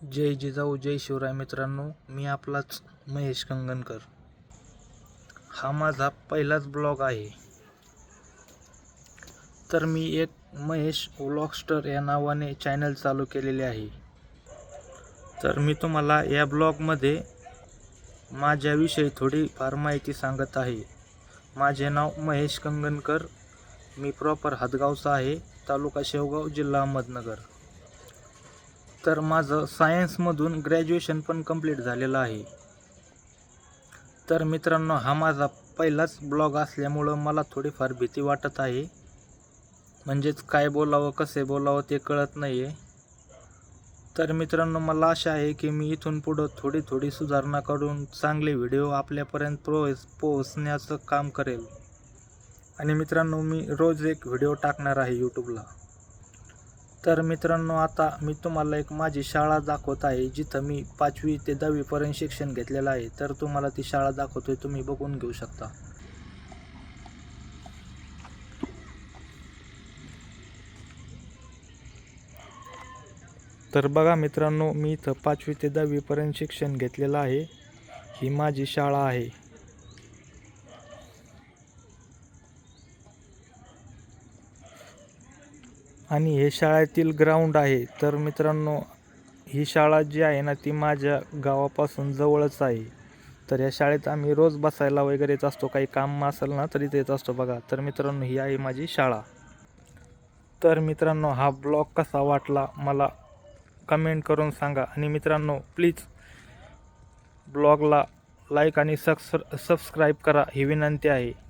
जय जिजाऊ जय शिवराय मित्रांनो मी आपलाच महेश कंगनकर हा माझा पहिलाच ब्लॉग आहे. तर मी एक महेश व्लॉगस्टर या नावाने चॅनल चालू केलेले आहे. तर मी तुम्हाला या ब्लॉगमध्ये माझ्याविषयी थोडीफार माहिती सांगत आहे. माझे नाव महेश कंगनकर मी प्रॉपर हातगावचा आहे तालुका शेवगाव जिल्हा अहमदनगर. तर माझं सायन्समधून ग्रॅज्युएशन पण कंप्लीट झालेलं आहे. तर मित्रांनो हा माझा पहिलाच ब्लॉग असल्यामुळं मला थोडीफार भीती वाटत आहे. म्हणजेच काय बोलावं कसे बोलावं ते कळत नाही आहे तर मित्रांनो मला आशा आहे की मी इथून पुढं थोडी थोडी सुधारणा करून चांगले व्हिडिओ आपल्यापर्यंत पोहोच पोहोचण्याचं काम करेल. आणि मित्रांनो मी रोज एक व्हिडिओ टाकणार आहे यूट्यूबला तर मित्रांनो आता मी तुम्हाला एक माझी शाळा दाखवत आहे जिथं मी पाचवी ते दहावीपर्यंत शिक्षण घेतलेलं आहे. तर तुम्हाला ती शाळा दाखवतोय तुम्ही बघून घेऊ शकता. तर बघा मित्रांनो मी इथं पाचवी ते दहावीपर्यंत शिक्षण घेतलेलं आहे. ही माझी शाळा आहे. आणि हे शाळेतील ग्राउंड आहे. तर मित्रांनो ही शाळा जी आहे ना ती माझ्या गावापासून जवळच आहे. तर या शाळेत आम्ही रोज बसायला वगैरे येत असतो. काही काम असेल ना तरी येत असतो बघा. तर मित्रांनो ही आहे माझी शाळा. तर मित्रांनो हा ब्लॉग कसा वाटला मला कमेंट करून सांगा. आणि मित्रांनो प्लीज ब्लॉगला लाईक आणि सक्स सबस्क्राईब करा ही विनंती आहे.